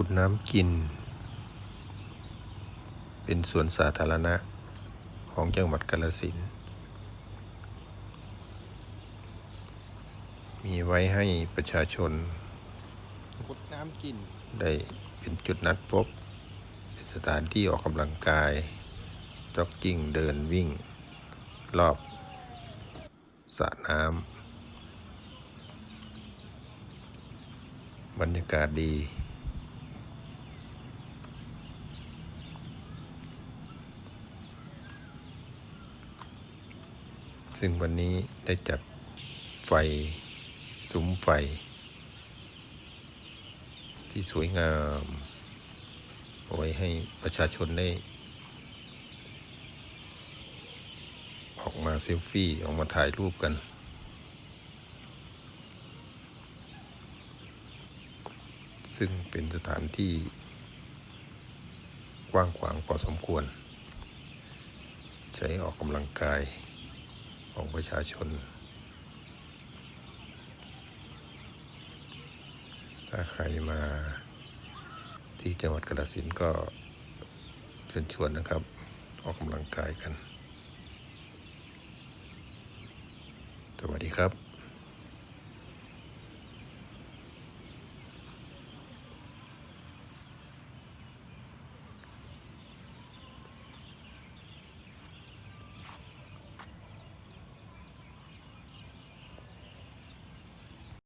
กุดน้ำกิน เป็นสวนสาธารณะของจังหวัดกาฬสินธุ์มีไว้ให้ประชาชนขุดน้ำกิน ได้เป็นจุดนัดพบ เป็นสถานที่ออกกำลังกายจ็อกกิ้งเดินวิ่ง รอบสระน้ำบรรยากาศดี ซึ่งวันนี้ได้จัดไฟซุ้มไฟ ที่สวยงามเอาไว้ให้ประชาชนได้ ออกมาเซลฟี่ ออกมาถ่ายรูปกัน ซึ่งเป็นสถานที่กว้างขวางพอสมควร ใช้ออกกำลังกาย ของประชาชน ถ้าใครมาที่จังหวัดกระสินก็เชิญชวนนะครับ ออกกำลังกายกัน สวัสดีครับ